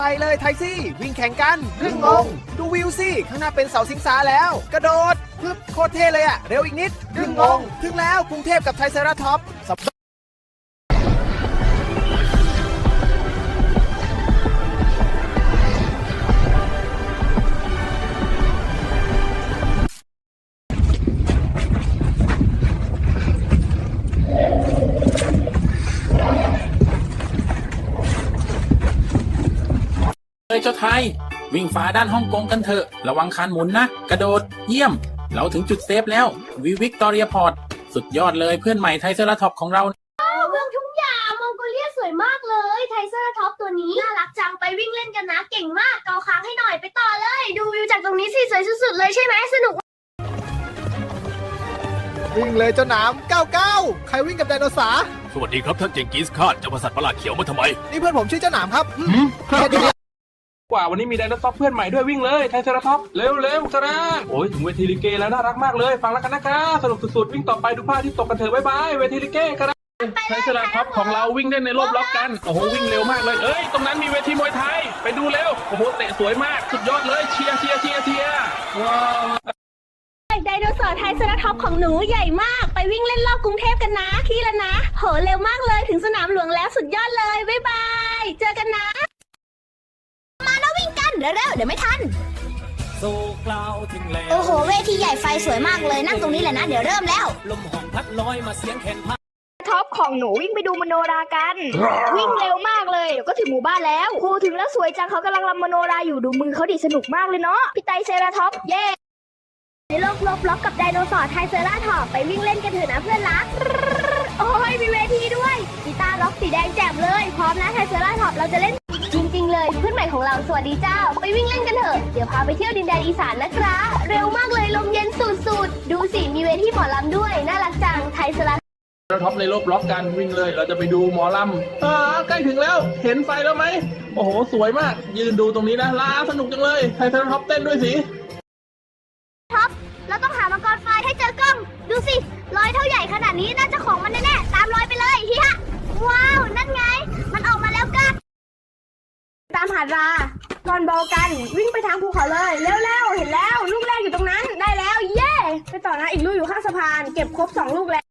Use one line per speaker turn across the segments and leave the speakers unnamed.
ไปเลยไทซี่ วิ่งแข่งกันครึ่งงงดูวิวสิข้างหน้าเป็นเสาสิงสาแล้ว กระโดดพึบโคตรเท่เลยอะเร็วอีกนิดครึ่งงงถึงแล้วกรุงเทพกับไทยเซราท็อปสัป
จ้าไทย วิ่งฝาด้านฮ่องกงกันเถอะ ระวังคานหมุนนะ กระโดด เยี่ยม เราถึงจุดเซฟแล้ว วิวิกตอเรียพอร์ต สุดยอดเลยเพื่อนใหม่ไทเซราท็อปของเรา
เมืองทุ่งหญ้ามองโกเลียสวยมากเลย ไทเซอร์ท็อปตัวนี้น่ารักจังไปวิ่งเล่นกันนะ เก่งมาก เกาค้างให้หน่อยไปต่อเลย ดูวิวจากตรงนี้สิสวยสุดๆเลยใช่ไหมสนุก
วิ่งเลยเจ้าหนาม99 ใครวิ่งกับไดโนเสาร์
สวัสดีครับท่านเจงกิสคาดเจ้าประสัตว์ประหลาดเขียวมาทำไม
นี่เพื่อนผมชื่อเจ้าหนามครับอืมแค่เดียว
กว่าวันนี้มีไดโนเสาร์เพื่อนใหม่ด้วยวิ่งเลยไทเซราท็อปเร็วเร็วกระโอ้ยถึงเวทีลิเกแล้วน่ารักมากเลย ฟังแล้วกันนะครับสนุกสุดๆวิ่งต่อไปดูภาพที่ตกกันเถอะบ๊ายบายเวทีลิเกกระไทเซราท็อปของเราวิ่งได้ในรอบล็อกกันโอ้โหวิ่งเร็วมากเลยเอ้ยตรงนั้นมีเวทีมวยไทยไปดูเร็วโอ้โหเตะสวยมากสุดยอดเลยเชียร์เชียร์เชียร์เชียร์ว้าว
ไดโนเสาร์ไทเซอร์ท็อปของหนูใหญ่มาก ไปวิ่งเล่นรอบกรุงเทพกันนะที่ละนะ โหเร็วมากเลยถึงสนามหลวงแล้วสุดยอดเลยบ๊ายบาย เจอกันนะ เร็วๆเดี๋ยวไม่ทัน
โศกล่าวถึงแล้ว
โอ้โห เวทีใหญ่ไฟสวยมากเลยนั่งตรงนี้แหละนะ เดี๋ยวเริ่มแล้ว
ลมหองพัดลอยมาเสียงแคนพา
ท็อปของหนูวิ่งไปดูมโนรากัน วิ่งเร็วมากเลยเดี๋ยวก็ถึงหมู่บ้านแล้วครูถึงแล้วสวยจังเขากำลังรำมโนราอยู่ดูมือเขาดิสนุกมากเลยเนาะพี่ไตรเซราท็อปเย้ในโลกลบล็อกกับไดโนเสาร์ไทเซราท็อปไปวิ่งเล่นกันเถอะนะเพื่อนรักโอ้ยมีเวทีด้วยกีตาร์ล็อกสีแดงแจ่มเลย พร้อมนะไทเซราท็อปเราจะเล่นจริงๆ เลยเพื่อนใหม่ของเราสวัสดีเจ้า ไปวิ่งเล่นกันเถอะ เดี๋ยวพาไปเที่ยวดินแดนอีสานนะครับเร็วมากเลยลมเย็นสุดๆ ดูสิมีเวทีหมอลำด้วย น่ารักจัง ไทเซรา
ไทเซราท็อปในรอบล็อกกันวิ่งเลย เราจะไปดูหมอลำอ่าใกล้ถึงแล้ว เห็นไฟแล้วไหม โอ้โห สวยมาก ยืนดูตรงนี้นะลาสนุกจังเลย ไทเซราท็อปเต้นด้วยสิ
เราต้องหามังกรไฟให้เจอกล้อง ดูสิรอยเท่าใหญ่ขนาดนี้น่าจะของมันแน่ๆ ตามรอยไปเลยเฮียว้าว นั่นไง มันออกมาแล้วกัน ตามหาดราก่ อนบอกกัน วิ่งไปทางภูเขาเลยเร็วๆเห็นแล้ว ลูกแรกอยู่ตรงนั้นได้แล้ว เย้ไปต่อนะอีกลูกอยู่ข้างสะพาน เก็บครบสองลูกแล้ว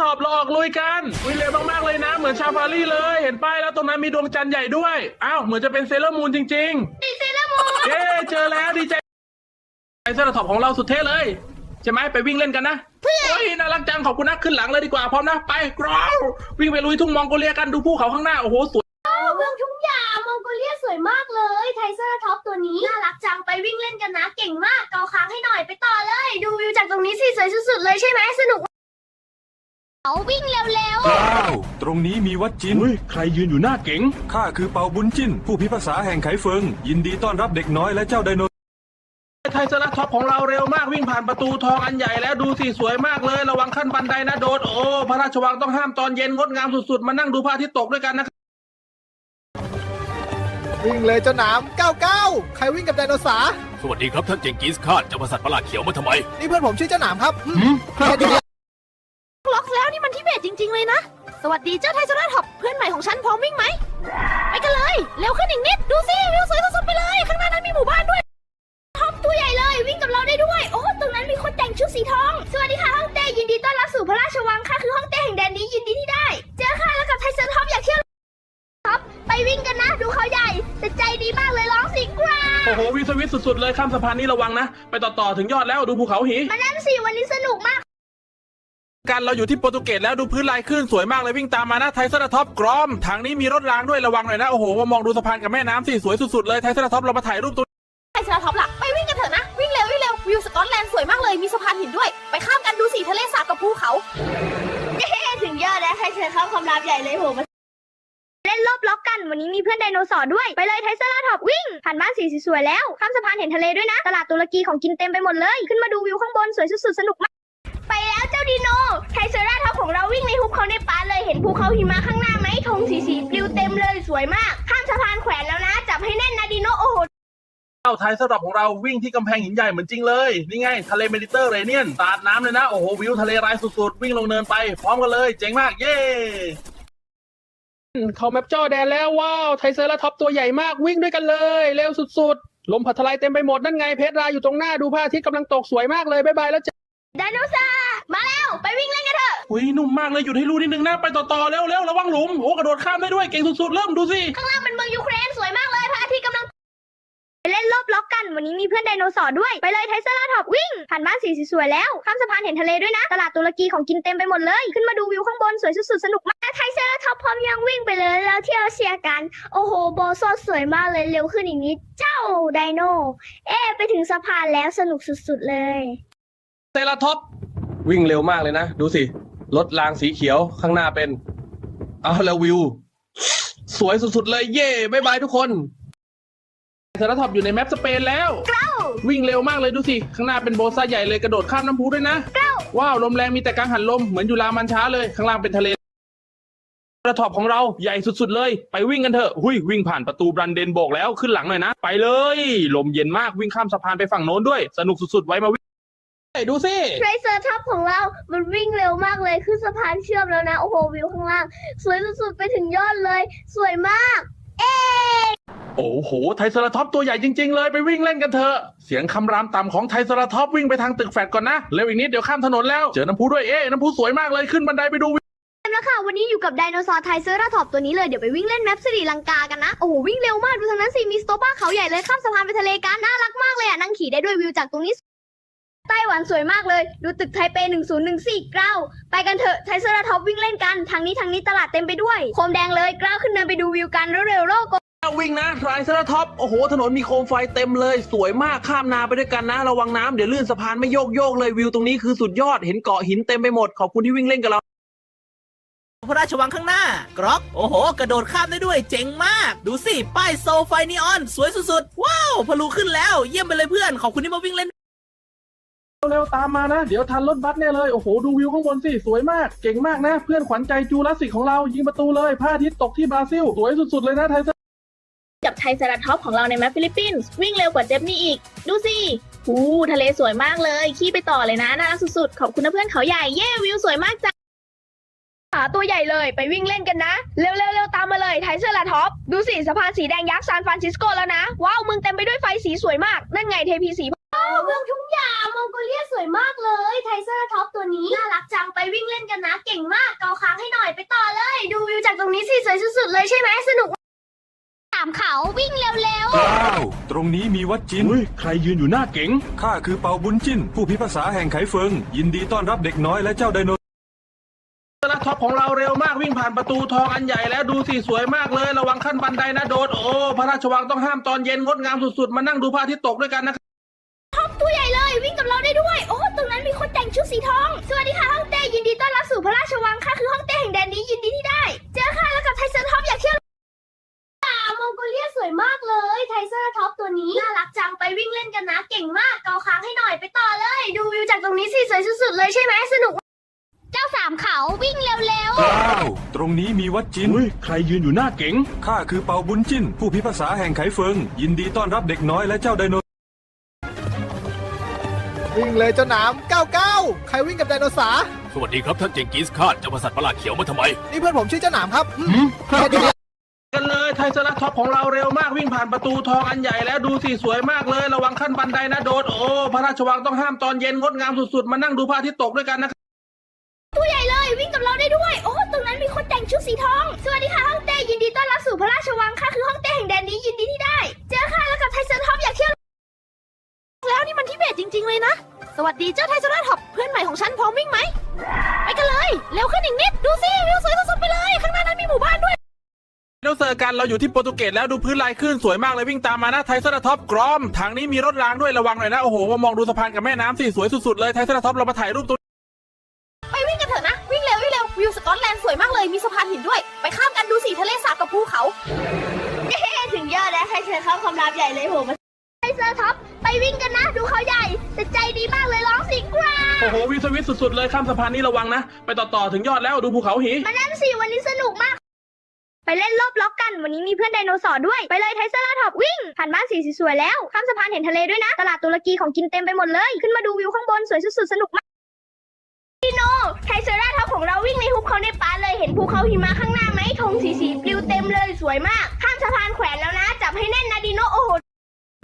ถอบเราออกลุยกันวิ่งเร็วมากๆเลยนะ เหมือนชาฟารีเลย เห็นป้ายแล้วตรงนั้นมีดวงจันทร์ใหญ่ด้วยอ้าวเหมือนจะเป็นเซเลอร์มูนจริงๆ
ดีเซเลอร์มูน
เย้เจอแล้วดีใจไอเซอร์ถอบของเราสุดเท่เลยใช่ไหมไปวิ่งเล่นกันนะโอ้ยน่ารักจังขอบคุณนะขึ้นหลังเลยดีกว่าพร้อมนะไปกราววิ่งไปลุยทุ่งมองโกเลียกันดูภูเขาข้างหน้าโอ้โหสวย
เมืองทุ่งหญ้ามองโกเลียสวยมากเลย ไทเซอร์ท็อปตัวนี้น่ารักจังไปวิ่งเล่นกันนะ เก่งมากเกาค้างให้หน่อยไปต่อเลย ดูวิวจากตรงนี้สิสวยสุดๆเลยใช่ไหมสนุกเอาวิ่งเร็ว
ว้าวตรงนี้มีวัดจิน
เฮ้ย ใครยืนอยู่หน้าเก๋ง
ข้าคือเปาบุญจินผู้พิพากษาแห่งไขเฟิง ยินดีต้อนรับเด็กน้อยและเจ้าไดโน
ไทยสลัดท็อปของเราเร็วมากวิ่งผ่านประตูทองอันใหญ่แล้วดูสิสวยมากเลย ระวังขั้นบันไดนะโดดโอ้พระราชวังต้องห้ามตอนเย็นงดงามสุดๆมานั่งดูพระอาทิตย์ตกด้วยกันนะครับ
วิ่งเลยเจ้าหนาม99 ใครวิ่งกับไดโนเสาร์
สวัสดีครับท่านเจงกิสคาดเจ้าประสัตว์ประหลาดเขียวมาทำไม
นี่เพื่อนผมชื่อเจ้าหนามครับอืมแค่เดียว
ๆล็อกแล้วนี่มันทิเบตจริง ๆ เลยนะ สวัสดีเจ้าไทเซอร์ท็อปเพื่อนใหม่ของฉันพร้อมวิ่งไหม ไปกันเลย เร็วขึ้นอีกนิด ดูสิวิวสวยสุดๆไปเลย ข้างหน้านั้นมีหมู่บ้านด้วยท็อปตัวใหญ่เลย วิ่งกับเราได้ด้วย โอ้ตรงนั้นมีคนแต่งชุดสีทอง สวัสดีค่ะฮ่องเต้ยินดีต้อนรับสู่พระราชวังค่ะคือฮ่องเต้แห่งแดนนี้ยินดีที่ได้ เจอค่ะแล้วกับไทเซอร์ท็อปอยากเที่ยวท็อปไปวิ่งกันนะ ดูเขาใหญ่ แต่ใจดีมากเลยร้องสิกรา
โอ้โหวิวสวิตสุดๆเลยข้ามสะพานนี้ระวังนะ ไปต่อๆถึงยอดแล้วดูภูเขาหี
มานั่นสิวันนี้สนุกมาก
กันเราอยู่ที่โปรตุเกสแล้วดูพื้นลายขึ้นสวยมากเลยวิ่งตามมานะไทยเซอร์ท็อปกรอมทางนี้มีรถรางด้วยระวังหน่อยนะโอ้โหมองดูสะพานกับแม่น้ำสิสวยสุดๆเลยไทยเซอร์ท็อปเรามาถ่ายรูปตัว
ไทเซอร์ท็อปล่ะไปวิ่งกันเถอะนะวิ่งเร็ววิ่งเร็ววิวสกอตแลนด์สวยมากเลยมีสะพานหินด้วย ไปข้ามกันดูสิทะเลสาบกับภูเขาเย้ถึงยอดแล้วไทเซอร์ท็อปความลับใหญ่เลยโหมา เล่นรอบล็อกกันวันนี้มีเพื่อนไดโนเสาร์ด้วย ไปเลยไทเซอร์ท็อปวิ่ง ผ่านบ้านสีสวยๆแล้ว ข้ามสะพานเห็นทะเลด้วยนะ ตลาดตุรกีของกินเต็มไปหมดเลย ขึ้นมาดูวิวข้างบนสวยสุดๆ สนุกมาก ไปแล้วเจ้าดีโน ไทเซอร์ท็อปของเราวิ่งในหุบเขาในป่าเลย เห็นภูเขาหิมะข้างหน้าไหมธงสีสีปลิวเต็มเลยสวยมาก ข้ามสะพานแขวนแล้วนะ จับให้แน่นนะดีโนโอ้โห
เจ้าไทยสำหรับของเราวิ่งที่กำแพงหินใหญ่เหมือนจริงเลย นี่ไง ทะเลเมดิเตอร์เรเนียนสาดน้ำเลยนะ โอ้โห วิวทะเลรายสุดๆ วิ่งลงเนินไป พร้อมกันเลย เจ๋งมาก เย้ เขาแมปจอแดนแล้วว้าวไทเซอร์ท็อปตัวใหญ่มากวิ่งด้วยกันเลย เร็วสุดๆ ลมพัดทลายเต็มไปหมดนั่นไงเพชรราอยู่ตรงหน้าดูพระอาทิตย์กำลังตกสวยมากเลยบ๊ายบายแล้วจ้ะ
ไดโนเสาร์มาแล้วไปวิ่งเล่นกันเถอะ
อุ้ยนุ่มมากเลยหยุดให้รู้นิดนึงนะไปต่อๆเร็วเร็วระวังหลุมโอ้กระโดดข้ามได้ด้วยเก่งสุดๆเริ่มดูสิ
ข้างล่างเป็นเมืองยูเครนสวยมากเลยพระอาทิตย์กำลังไป เล่นรอบล็อกกัน วันนี้มีเพื่อนไดโนเสาร์ด้วย ไปเลยไทเซอร์ท็อปวิ่ง ผ่านบ้านสีสวยๆแล้ว ข้ามสะพานเห็นทะเลด้วยนะ ตลาดตุรกีของกินเต็มไปหมดเลย ขึ้นมาดูวิวข้างบนสวยสุดๆ สนุกมากไทเซอร์ท็อปพร้อมยังวิ่งไปเลยแล้วเที่ยวเชียร์กัน โอ้โหโบโซสวยมากเลยเร็วขึ้นอีกนิด เจ้าไดโน เอ๊ไปถึงสะพานแล้วสนุกสุดๆเลย
เซราท็อปวิ่งเร็วมากเลยนะ ดูสิรถรางสีเขียวข้างหน้าเป็น เอาแล้ววิว สวยสุดๆเลยเย่บ๊ายบายทุกคน เซราท็อปอยู่ในแมปสเปนแล้ววิ่งเร็วมากเลยดูสิ ข้างหน้าเป็นโบสซ่าใหญ่เลยกระโดดข้ามน้ำพุด้วยนะว้าวลมแรงมีแต่กังหันลมเหมือนอยู่ลามันช้าเลย ข้างล่างเป็นทะเลกระถอบของเราใหญ่สุด ๆ เลย ไปวิ่งกันเถอะหุยวิ่งผ่านประตูบรันเดนโบกแล้วขึ้นหลังหน่อยนะ ไปเลย ลมเย็นมากวิ่งข้ามสะพานไปฝั่งโน้นด้วย สนุกสุด ๆ ไว้มาวิ่งดูสิ
ไทเซอร์ท็อปของเรา มันวิ่งเร็วมากเลยขึ้นสะพานเชื่อมแล้วนะ โอ้โหวิวข้างล่าง สวยสุดๆไปถึงยอดเลย สวยมากเอ๊
โอ้โห ไทรเซราท็อปตัวใหญ่จริง ๆ เลย ไปวิ่งเล่นกันเถอะ เสียงคำรามต่ำของไทรเซราท็อปวิ่งไปทางตึกแฟดก่อนนะ เร็วอีกนิดเดี๋ยวข้ามถนนแล้ว เจอน้ำพุด้วย เอ๊ะน้ำพุสวยมากเลย ขึ้นบันไดไปดู
แล้วค่ะวันนี้อยู่กับไดโนเสาร์ไทเซอร์ท็อปตัวนี้เลย เดี๋ยวไปวิ่งเล่นแมปสรีลังกากันนะ โอ้โห วิ่งเร็วมาก ดูทางนั้นสิ มีสโตบ้าเขาใหญ่เลย ข้ามสะพานไปทะเลกัน น่ารักมากเลยอะนั่งขี่ได้ด้วยวิวจากตรงนี้ ไต้หวันสวยมากเลย ดูตึกไทเป 1014กล้าวไปกันเถอะไทเซอร์ท็อปวิ่งเล่นกัน ทางนี้ทางนี้ตลาดเต็มไปด้วย โคมแดงเลยกล้าวขึ้นเนินไปดูวิวกันเร็วๆโลก
วิ่งนะไทรเซราท็อป โอ้โห ถนนมีโคมไฟเต็มเลย สวยมาก ข้ามนาไปด้วยกันนะ ระวังน้ำเดี๋ยวลื่นสะพานไม่โยกโยกเลย วิวตรงนี้คือสุดยอด เห็นเกาะหินเต็มไปหมด ขอบคุณที่วิ่งเล่นกับเรา
พระราชวังข้างหน้า กรอก โอ้โห กระโดดข้ามได้ด้วย เจ๋งมาก ดูสิ ป้ายโซไฟนีออน สวยสุดๆ ว้าว พลูขึ้นแล้ว เยี่ยมไปเลยเพื่อน ขอบคุณที่มาวิ่งเล่น
เร็วๆตามมานะ เดี๋ยวทันรถบัสแน่เลย โอ้โห ดูวิวข้างบนสิ สวยมาก เก่งมากนะ เพื่อนขวัญใจจูราสสิกของเรา ยิงประตูเลยพระอาทิตย์ตกที่บราซิล สวยสุด ๆ เลยนะไทย
กับไทเซราท็อปของเราในแมปฟิลิปปินส์วิ่งเร็วกว่าเจฟนี่อีก ดูสิหูทะเลสวยมากเลย ขี่ไปต่อเลยนะ น่ารักสุดๆ ขอบคุณนะเพื่อนเขาใหญ่ เย้วิวสวยมากจ้ะหาตัวใหญ่เลยไปวิ่งเล่นกันนะ เร็วๆเร็วตามมาเลยไทเซราท็อป ดูสิสะพานสีแดงยักษ์ซานฟรานซิสโกแล้วนะ ว้าวมืองเต็มไปด้วยไฟสีสวยมาก นั่นไงเทพีสี เมืองทุ่งหญ้ามองโกเลียสวยมากเลยไทเซราท็อปตัวนี้น่ารักจังไปวิ่งเล่นกันนะ เก่งมากเกาค้างให้หน่อยไปต่อเลย ดูวิวจากตรงนี้สิสวยสุดๆเลยใช่ไหมสนุกสามเขาวิ่งเร็ว
ว้าว ตรงนี้มีวัดจิน
อุ้ย ใครยืนอยู่หน้าเก๋ง
ข้าคือเปาบุญจิน ผู้พิพากษาแห่งไขเฟิง ยินดีต้อนรับเด็กน้อยและเจ้าไดโน
สลัดท็อปของเราเร็วมากวิ่งผ่านประตูทองอันใหญ่แล้วดูสิสวยมากเลย ระวังขั้นบันไดนะโดดโอ้พระราชวังต้องห้ามตอนเย็นงดงามสุดๆ มานั่งดูพระอาทิตย์ตกด้วยกันนะครับ
โอ้ตรงนั้นมีคนแต่งชุดสีทอง สวัสดีค่ะฮ่องเต้ยินดีต้อนรับสู่พระราชวังค่ะ คือฮ่องเต้แห่งแดนนี้ยินดีที่ได้ เจอค่ะแล้วกับไทเซอร์ท็อปอยากเที่ยวอ่ามองโกเลียสวยมากเลยไทเซอร์ท็อปตัวนี้น่ารักจังไปวิ่งเล่นกันนะ เก่งมากเกาค้างให้หน่อยไปต่อเลย ดูวิวจากตรงนี้สิสวยสุดๆเลยใช่ไหมสนุก เจ้าสามเขาวิ่งเร็ว
ว้าวตรงนี้มีวัดจิน
อุ้ยใครยืนอยู่หน้าเก๋ง
ข้าคือเปาบุญจินผู้พิพากษาแห่งไขเฟิง ยินดีต้อนรับเด็กน้อยและเจ้าไดโน
วิ่งเลยเจ้าหนาม99 ใครวิ่งกับไดโนเสาร์
สวัสดีครับท่านเจงกิสคาดจะมาสัตว์ประหลาดเขียวมาทำไม
นี่เพื่อนผมชื่อเจ้าหนามครับอืมแค่นี้
กันเลยไทยสลัดท็อปของเราเร็วมากวิ่งผ่านประตูทองอันใหญ่แล้วดูสิสวยมากเลย ระวังขั้นบันไดนะโดดโอ้พระราชวังต้องห้ามตอนเย็นงดงามสุดๆ มานั่งดูพระอาทิตย์ตกด้วยกันนะครับ
ตัวใหญ่เลยวิ่งกับเราได้ด้วย โอ้ตรงนั้นมีคนแต่งชุดสีทอง สวัสดีค่ะ สวัสดีเจ้าไทเซอร์ท็อปเพื่อนใหม่ของฉันพร้อมวิ่งไหม ไปกันเลย เร็วขึ้นอีกนิด ดูสิวิวสวยสุดๆไปเลย ข้างหน้านั้นมีหมู่บ้านด้วย
เราเจอกันเราอยู่ที่โปรตุเกสแล้วดูพื้นลายขึ้นสวยมากเลยวิ่งตามมานะไทยสลัดท็อปกรอมทางนี้มีรถรางด้วยระวังหน่อยนะ โอ้โหมามองดูสะพานกับแม่น้ำสิสวยสุดๆเลยไทยสลัดท็อปเรามาถ่ายรูปตัว
ไปวิ่งกันเถอะนะ วิ่งเร็ววิ่งเร็ววิวสกอตแลนด์สวยมากเลยมีสะพานหินด้วย ไปข้ามกันดูสิทะเลสาบกับภูเขาเย้ถึงยอดแล้วไทเซอร์ท็อปความลับใหญ่เลยโหมาไท เซอร์ท็อปไปวิ่งกันนะ ดูเขาใหญ่ แต่ใจดีมากเลยร้องสิกรา
โอ้โหวิวสวิตสุดๆเลยข้ามสะพานนี้ระวังนะ ไปต่อๆถึงยอดแล้วดูภูเขาหี
มานั่นสิวันนี้สนุกมาก ไปเล่นรอบล็อกกัน วันนี้มีเพื่อนไดโนเสาร์ด้วย ไปเลยไทเซอร์ท็อปวิ่ง ผ่านบ้านสีสวยๆแล้ว ข้ามสะพานเห็นทะเลด้วยนะ ตลาดตุรกีของกินเต็มไปหมดเลย ขึ้นมาดูวิวข้างบนสวยสุดๆสนุกมากพี่โนไทเซราท็อปของเราวิ่งในหุบเขาในป่าเลย เห็นภูเขาหิมะข้างหน้าไหมธงสีสีๆปลิวเต็มเลยสวยมาก ข้ามสะพานแขวนแล้วนะ จับให้แน่นนะดิโนโอ้โห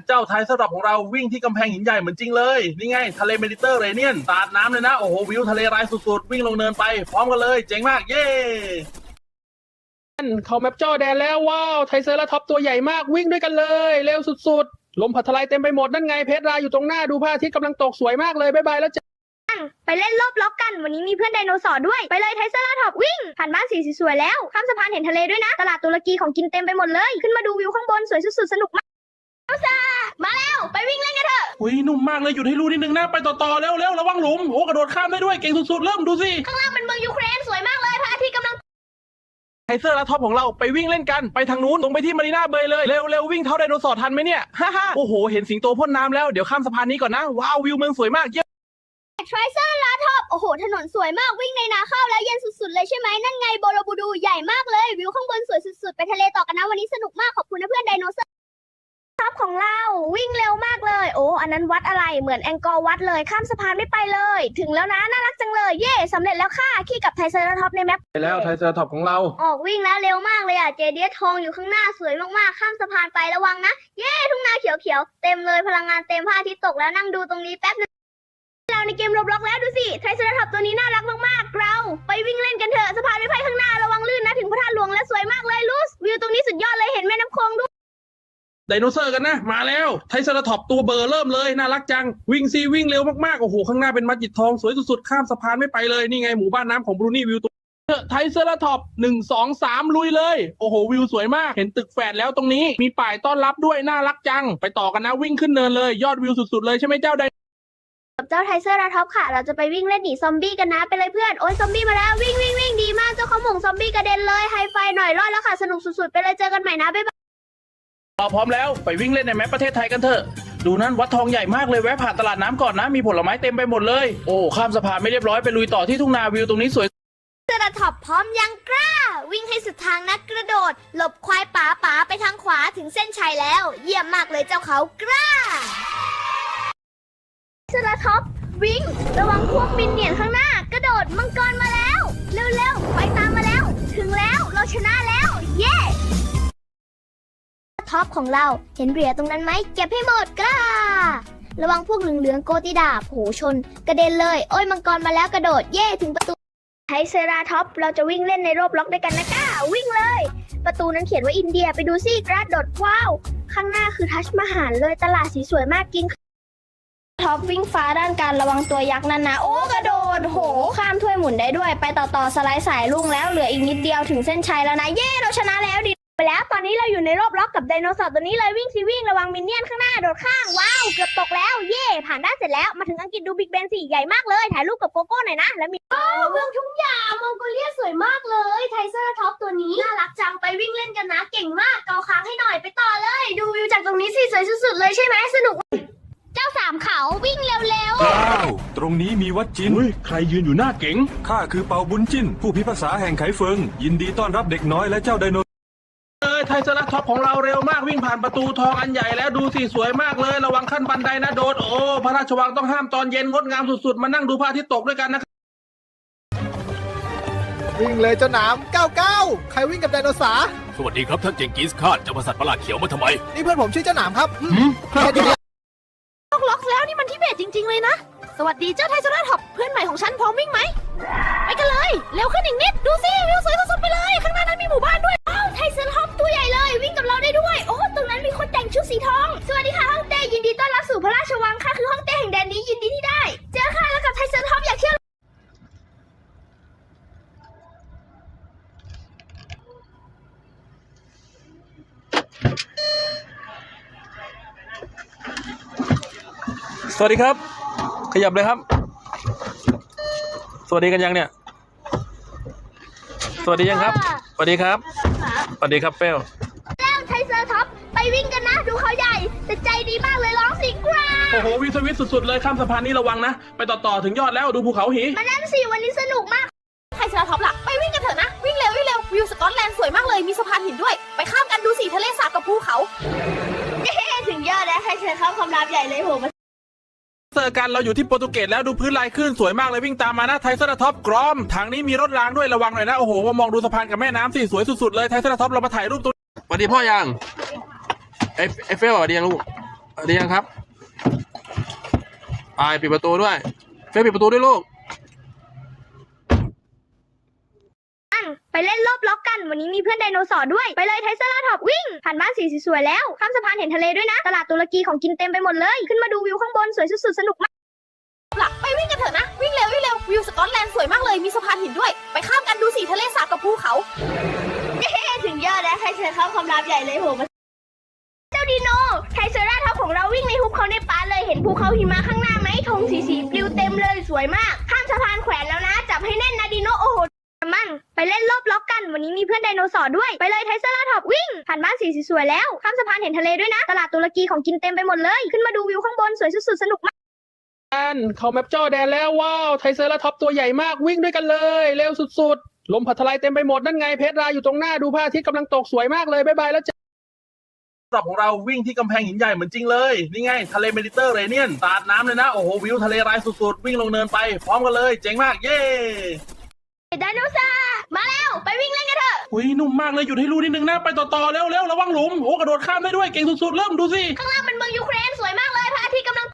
เจ้าไทยสำหรับของเราวิ่งที่กำแพงหินใหญ่เหมือนจริงเลย นี่ไง ทะเลเมดิเตอร์เรเนียนสาดน้ำเลยนะ โอ้โห วิวทะเลรายสุดๆ วิ่งลงเนินไป พร้อมกันเลย เจ๋งมาก เย้
เขาแมปจอแดนแล้วว้าว ไทเซอร์ท็อปตัวใหญ่มากวิ่งด้วยกันเลย เร็วสุดๆ ลมพัดทลายเต็มไปหมดนั่นไงเพชรราอยู่ตรงหน้าดูพระอาทิตย์กำลังตกสวยมากเลยบ๊ายบายแล้วจ้ะ
ไปเล่นรอบล็อกกันวันนี้มีเพื่อนไดโนเสาร์ด้วย ไปเลยไทเซอราท็อปวิ่ง ผ่านบ้านสีสวยๆแล้ว ข้ามสะพานเห็นทะเลด้วยนะ ตลาดตุรกีของกินเต็มไปหมดเลย ขึ้นมาดูวิวข้างบนสวยสุดๆ สนุกมาก เอลซ่ามาแล้วไปวิ่งเล่นกันเถอะ
อุ้ยนุ่มมากเลยหยุดให้รู้นิดนึงนะไปต่อๆเร็วๆระวังหลุมโอ้กระโดดข้ามได้ด้วยเก่งสุดๆเริ่มดูสิ
ข้างล่างเป็นเมืองยูเครนสวยมากเลยพระอาทิตย์กำลัง
ไทเซอร์และท็อปของเราไปวิ่งเล่นกันไปทางนู้นตรงไปที่มารีนาเบย์เลยเร็วๆวิ่งเท่าไดโนเสาร์ทันไหมเนี่ยฮ่าฮ่าโอ้โหเห็นสิงโตพ่นน้ำแล้วเดี๋ยวข้ามสะพานนี้ก่อนนะว้าววิวเมืองสวยมากเยี่ยม
ไทรเซอร์ลาท็อปโอ้โห ถนนสวยมากวิ่งในนาข้าวแล้วเย็นสุดๆเลยใช่ไหมนั่นไงโบโลบูดูใหญ่มากเลยวิวข้างบนสวยสุดๆ ไปทะเลต่อกันนะวันนี้สนุกมากขอบคุณนะเพื่อนไดโนเสาร์ ท็อปของเราวิ่งเร็วมากเลย โอ้อันนั้นวัดอะไรเหมือนแองกอร์วัดเลยข้ามสะพานไม่ไปเลย ถึงแล้วนะน่ารักจังเลยเย่สำเร็จแล้วค่ะขี่กับไทรเซอร์ท็อปในแมป
ไปแล้วไทเซอร์ท็อปของเรา
ออกวิ่งแล้วเร็วมากเลยอะเจเดียทองอยู่ข้างหน้าสวยมากๆ ข้ามสะพานไประวังนะเย้ทุ่งนาเขียวๆเต็มเลยพลังงานเต็มพระอาทิตย์ตกแล้วนั่งดูตรงนี้แป๊บนึงเราในเกมโรบล็อกแล้วดูสิไทรเซอร์ท็อปตัวนี้น่ารักมากๆเรา ไปวิ่งเล่นกันเถอะสะพานไม้ไผ่ข้างหน้าระวังลื่นนะถึงพระธาตุหลวงและสวยมากเลยลูสวิวตรงนี้สุดยอดเลยเห็นแม่น้ำโขงด้วย
ไดโนเสาร์กันนะ มาแล้วไทเซอร์ท็อปตัวเบอร์เริ่มเลย น่ารักจัง วิ่งซีวิ่งเร็วมากๆ โอ้โห ข้างหน้าเป็นมัสยิดทองสวยสุดๆ ข้ามสะพานไม่ไปเลย นี่ไงหมู่บ้านน้ำของบรูนี่วิวตัวไทเซอร์ท็อปหนึ่งสองสามลุยเลย โอ้โห วิวสวยมาก เห็นตึกแฝดแล้วตรงนี้ มีป้ายต้อนรับด้วย น่ารักจัง ไปต่อกันนะ วิ่งขึ้นเนินเลย ยอดวิวสุดๆ เลยใช่ไหมเจ้าได
กับเจ้าไทเซอร์ท็อปค่ะ เราจะไปวิ่งเล่นหนีซอมบี้กันนะ ไปเลยเพื่อน โอ้ยซอมบี้มาแล้ววิ่งวิ่งวิ่งดีมาก เจ้าขาหม่งซอมบี้กระเด็นเลย ไฮไฟหน่อยรอดแล้วค่ะ สนุกสุดๆ ไปเลยเจอกันใหม่นะ บ๊ายบาย
เราพร้อมแล้วไปวิ่งเล่นในแมปประเทศไทยกันเถอะ ดูนั่นวัดทองใหญ่มากเลยแวะผ่านตลาดน้ำก่อนนะ มีผลไม้เต็มไปหมดเลย โอ้ ข้ามสะพานไม่เรียบร้อยไปลุยต่อที่ทุ่งนาวิวตรงนี้สวย
เซอร์ท็อปพร้อมยังกล้า วิ่งให้สุดทางนักกระโดด หลบควายป๋าป๋าไปทางขวาถึงเส้นชัยแล้ว เยี่ยมมากเลยเจ้าเขากล้า เซอร์ท็อปวิ่ง ระวังพวกมินเนี่ยนข้างหน้า กระโดดมังกรมาแล้ว เร็วๆไปตามมาแล้ว ถึงแล้วเราชนะแล้ว เย้ ท็อปของเราเห็นเหรียญตรงนั้นไหมเก็บให้หมดกล้า ระวังพวกเหลืองๆโกติดาโหชน กระเด็นเลย โอ้ยมังกรมาแล้วกระโดดเย่ถึงประตูไทเซราท็อปเราจะวิ่งเล่นในรอบล็อกด้วยกันนะก้าวิ่งเลย ประตูนั้นเขียนว่าอินเดียไปดูสิกระโดดว้าวข้างหน้าคือทัชมาหารเลยตลาดสีสวยมากกินท็อปวิ่งฟ้าด้านการระวังตัวยักษ์นั่นนะโอ้กระโดดโห ข้ามถ้วยหมุนได้ด้วย ไปต่อต่อสไลด์สายลุ่งแล้วเหลืออีกนิดเดียวถึงเส้นชัยแล้วนะ เย่เราชนะแล้วดิ ไปแล้วตอนนี้เราอยู่ในรอบล็อกกับไดโนเสาร์ตัวนี้เลยวิ่งสิวิ่งระวังมินเนี่ยนข้างหน้าโดดข้างว้าวเกือบตกแล้วเย่ผ่านได้านเสร็จแล้วมาถึงอังกฤษดูบิ๊กเบนสิใหญ่มากเลยถ่ายรูปกับโกโก้หน่อยนะแล้วมีเมืองทุ่งหญ้ามองโกเลียสวยมากเลยไทเซอร์ท็อปตัวนี้น่ารักจังไปวิ่งเล่นกันนะเก่งมากเกาค้างให้หน่อยไปต่อเลย ดูวิวจากตรงนี้สิสวยสุดๆเลยใช่ไหมสนุก เจ้าสามเขาวิ่งเร็ว
ว้าว ตรงนี้มีวัดจิน
อุ้ย ใครยืนอยู่หน้าเก๋ง
ข้าคือเปาบุญจินผู้พิพากษาแห่งไขเฟิง ยินดีต้อนรับเด็กน้อยและเจ้าไดโน
เอ้ยไทยสลัดท็อปของเราเร็วมากวิ่งผ่านประตูทองอันใหญ่แล้วดูสิสวยมากเลย ระวังขั้นบันไดนะโดดโอ้พระราชวังต้องห้ามตอนเย็นงดงามสุดๆ มานั่งดูพระอาทิตย์ตกด้วยกันนะครับ
วิ่งเลยเจ้าหนาม99 ใครวิ่งกับไดโนเสาร์
สวัสดีครับท่านเจงกิสข่านเจ้าประสัตว์ประหลาดเขียวมาทำไม
นี่เพื่อนผมชื่อเจ้าหนามครับอืมแค่นี้
ๆล็อกแล้วนี่มันที่เบตจริง ๆ เลยนะ สวัสดีเจ้าไทเซอร์ท็อปเพื่อนใหม่ของฉันพร้อมวิ่งไหม ไปกันเลย เร็วขึ้นอีกนิด ดูสิวิวสวยสุดๆไปเลย ข้างหน้านั้นมีหมู่บ้านด้วย สีทอง สวัสดีค่ะฮ่องเต้ยินดีต้อนรับสู่พระราชวังค่ะคือฮ่องเต้แห่งแดนนี้ยินดีที่ได้ เจอค่ะแล้วกับไทเซอร์ท็อปอยากเที่ยว
สวัสดีครับ ขยับเลยครับ สวัสดีกันยังเนี่ย สวัสดียังครับ สวัสดีครับ สวัสดีครับเปล
แล้วไทเซอร์ท็อปไปวิ่งกัน ดูเขาใหญ่แต่ใจดีมากเลยร้องสิกรา
โอ้โหวิวสวิตสุดๆเลยข้ามสะพานนี้ระวังนะ ไปต่อๆถึงยอดแล้วดูภูเขาหี
มานั่นสิวันนี้สนุกมาก
ไทยชนะท็อปล่ะ ไปวิ่งกันเถอะนะ วิ่งเร็ววิ่งเร็ววิวสกอตแลนด์สวยมากเลยมีสะพานหินด้วย ไปข้ามกันดูสิทะเลสาบกับภูเขา
ถึงยอดแล้วไทเซอร์ท็อปความลับใหญ่เลยโหมา
เจอกันเราอยู่ที่โปรตุเกสแล้วดูพื้นลายขึ้นสวยมากเลยวิ่งตามมานะไทเซอร์ท็อปกรอมทางนี้มีรถรางด้วยระวังหน่อยนะโอ้โหมองดูสะพานกับแม่น้ำสิสวยสุดๆเลยไทเซอร์ท็อปเรามาถ่ายรูปตัว
สวัสดีพ่อยัง ไอ้ไอ้เฟลสวัสดียังลูกสวัสดียังครับไปปิดประตูด้วย เฟลปิดประตูด้วยลูก
ไปเล่นรอบล็อกกัน วันนี้มีเพื่อนไดโนเสาร์ด้วย ไปเลยไทเซอร์ท็อปวิ่ง ผ่านบ้านสีสวยๆแล้ว ข้ามสะพานเห็นทะเลด้วยนะ ตลาดตุรกีของกินเต็มไปหมดเลย ขึ้นมาดูวิวข้างบนสวยสุดๆ สนุกมาก
ล่ะไปวิ่งกันเถอะนะ วิ่งเร็ววิ่งเร็ว วิวสกอตแลนด์สวยมากเลย มีสะพานหินด้วย ไปข้ามกันดูสิทะเลสาบกับภูเขา
ถึงยอดแล้วไทเซอร์ท็อปความลับใหญ่เลยโห มาเจ้าดีโน ไทเซอร์ท็อปของเราวิ่งในหุบเขาในป่าเลยเห็นภูเขาหิมะข้างหน้าไหมธงสีสีๆปลิวเต็มเลยสวยมาก ข้ามสะพานแขวนแล้วนะ จับให้แน่นนะดีโนโอ้โหมั่งไปเล่นรอบล็อกกันวันนี้มีเพื่อนไดโนเสาร์ด้วย ไปเลยไทเซอร์ท็อปวิ่ง ผ่านบ้านสีสวยๆแล้ว ข้ามสะพานเห็นทะเลด้วยนะ ตลาดตุรกีของกินเต็มไปหมดเลย ขึ้นมาดูวิวข้างบนสวยสุดๆ สนุกมาก
กันเขาแมปจอแดนแล้วว้าวไทเซอร์ท็อปตัวใหญ่มากวิ่งด้วยกันเลย เร็วสุดๆ ลมพัดทลายเต็มไปหมดนั่นไงเพชรราอยู่ตรงหน้าดูพระอาทิตย์กำลังตกสวยมากเลยบ๊ายบายแล้วจ้ะ
สำหรับของเราวิ่งที่กำแพงหินใหญ่เหมือนจริงเลย นี่ไง ทะเลเมดิเตอร์เรเนียนสาดน้ำเลยนะ โอ้โห วิวทะเลรายสุดๆ วิ่งลงเนินไป พร้อมกันเลย เจ๋งมาก เย้
ไดโนเสาร์มาแล้ว ไปวิ่งเล่นกันเถอะ
หุยนุ่มมากเลย หยุดให้รู้นิดนึงนะ ไปต่อๆเร็วๆระวังหลุมโอ้กระโดดข้ามได้ด้วยเก่งสุดๆ เริ่มดูสิ
ข้างล่างเป็นเมืองยูเครนสวยมากเลยพระอาทิตย์กำลัง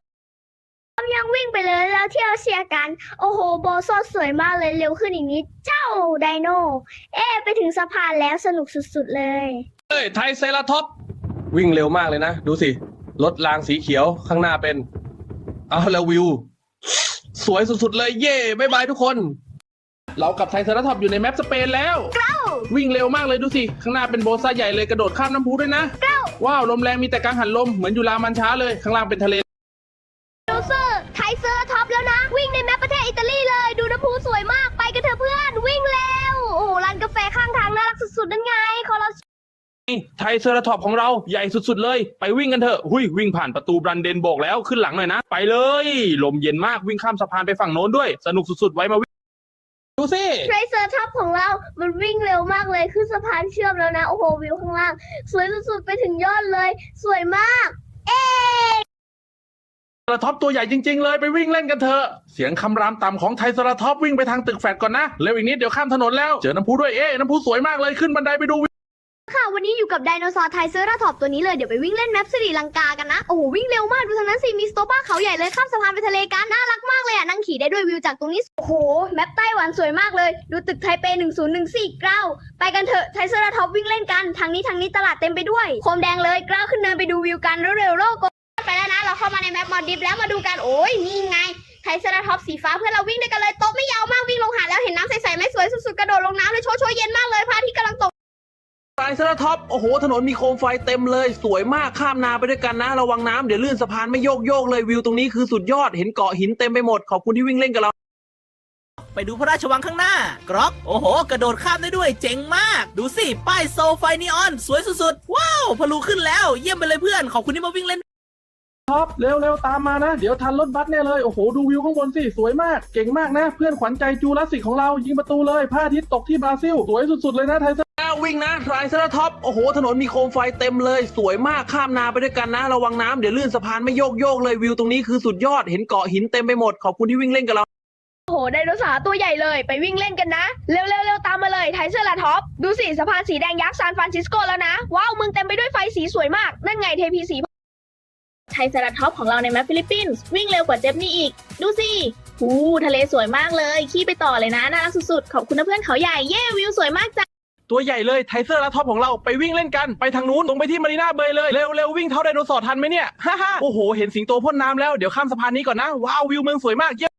ยังวิ่งไปเลยแล้วเที่ยวเชียร์กัน โอ้โหโบโซสวยมากเลยเร็วขึ้นอีกนิดเจ้าไดโนเอ๊ะไปถึงสะพานแล้วสนุกสุดๆเลย
เอ้ยไทเซราท็อป วิ่งเร็วมากเลยนะ ดูสิรถรางสีเขียวข้างหน้าเป็นเอาแล้ววิว สวยสุดๆเลยเย่บายบายทุกคน
เรากับไทเซอร์ท็อปอยู่ในแมปสเปนแล้ว วิ่งเร็วมากเลยดูสิ ข้างหน้าเป็นโบซ่าใหญ่เลยกระโดดข้ามน้ำพุด้วยนะ ว้าว ลมแรงมีแต่กังหันลมเหมือนอยู่ลามันช้าเลย ข้างล่างเป็นทะเล
ไทเซอราท็อ
ปของเราใหญ่สุดๆเลย ไปวิ่งกันเถอะหุยวิ่งผ่านประตูบรันเดนโบกแล้วขึ้นหลังหน่อยนะ ไปเลย ลมเย็นมากวิ่งข้ามสะพานไปฝั่งโน้นด้วย สนุกสุดๆ ไว้มาวิ่งดูสิ
ไทเซอร์ท็อปของเรา มันวิ่งเร็วมากเลยขึ้นสะพานเชื่อมแล้วนะ โอ้โหวิวข้างล่าง สวยสุดๆ ไปถึงยอดเลย สวยมาก เอ๊
เซราท็อปตัวใหญ่จริง ๆ เลยไปวิ่งเล่นกันเถอะ เสียงคำรามต่ำของไทเซราท็อปวิ่งไปทางตึกแฟดก่อนนะ เร็วอีกนิดเดี๋ยวข้ามถนนแล้ว เจอน้ำพุด้วยเอ๊ะน้ำพุสวยมากเลยขึ้นบันไดไปดูวิว
ค่ะ วันนี้อยู่กับไดโนเสาร์ไทเซอร์ท็อปตัวนี้เลย เดี๋ยวไปวิ่งเล่นแมปสรีลังกากันนะ โอ้โห วิ่งเร็วมาก ดูทางนั้นสิ มีสโตบ้าเขาใหญ่เลย ข้ามสะพานไปทะเลกัน น่ารักมากเลยอะ นั่งขี่ได้ด้วยวิวจากตรงนี้ โอ้โห แมปไต้หวันสวยมากเลย ดูตึกไทเป 1014กล้าวไปกันเถอะ ไทเซอร์ท็อปวิ่งเล่นกัน ทางนี้ทางนี้ตลาดเต็มไปด้วย โคมแดงเลยกล้าวขึ้นเนินไปดูวิวกันเร็วๆโลกไปแล้วนะ เราเข้ามาในแมปมอลดิฟแล้วมาดูกัน โอ้ยนี่ไงไทเซอร์ท็อปสีฟ้าเพื่อนเราวิ่งด้วยกันเลยโต๊ะไม่ยาวมากวิ่งลงหาแล้วเห็นน้ำใสๆไหมสวยสุดๆกระโดดลงน้ำเลยโชว์โชว์เย็นมากเลย
ไทเซอราท็อปโอ้โห ถนนมีโคมไฟเต็มเลย สวยมากข้ามนาไปด้วยกันนะ ระวังน้ำเดี๋ยวลื่นสะพานไม่โยกโยกเลยวิวตรงนี้คือสุดยอดเห็นเกาะหินเต็มไปหมด ขอบคุณที่วิ่งเล่นกับเรา
ไปดูพระราชวังข้างหน้ากรอกโอ้โห กระโดดข้ามได้ด้วยเจ๋งมาก ดูสิ ป้ายโซไฟนีออน สวยสุดๆ ว้าวพลูขึ้นแล้ว เยี่ยมไปเลยเพื่อน ขอบคุณที่มาวิ่งเล่น
ท็อปเร็วๆตามมานะ เดี๋ยวทันรถบัสแน่เลยโอ้โหดูวิวข้างบนสิ สวยมาก เก่งมากนะ เพื่อนขวัญใจจูราสสิกของเรายิงประตูเลยพระอาทิตย์ตกที่บราซิลสวยสุดๆเลยนะไทเซอร์
แล้ววิ่งนะไทรเซอราท็อปโอ้โห ถนนมีโคมไฟเต็มเลย สวยมากข้ามนาไปด้วยกันนะ ระวังน้ำเดี๋ยวลื่นสะพานไม่โยกโยกเลยวิวตรงนี้คือสุดยอดเห็นเกาะหินเต็มไปหมด ขอบคุณที่วิ่งเล่นกับเรา
โอ้โหไดโนเสาร์ตัวใหญ่เลยไปวิ่งเล่นกันนะ เร็วๆเร็วตามมาเลยไทเซอร์ลาท็อปดูสิสะพานสีแดงยักษ์ซานฟรานซิสโกแล้วนะ ว้าวเมืองเต็มไปด้วยไฟสีสวยมาก นั่นไงเทพีสีไทเซอร์ลาท็อปของเราในแมปฟิลิปปินส์วิ่งเร็วกว่าเจฟนี่อีก ดูสิหูทะเลสวยมากเลย ขี่ไปต่อเลยนะน่ารักสุดๆ ขอบคุณนะเพื่อนเขาใหญ่ เย้วิวสวยมากจ้ะ
ตัวใหญ่เลยไทเซอร์และท็อปของเราไปวิ่งเล่นกันไปทางนู้นตรงไปที่มารีนาเบยเลยเร็วเร็ววิ่งเท่าไดโนเสาร์ทันไหมเนี่ยฮ่าฮ่าโอ้โหเห็นสิงโตพ่นน้ำแล้วเดี๋ยวข้ามสะพานนี้ก่อนนะว้าววิวเมืองสวยมากเยี่ยม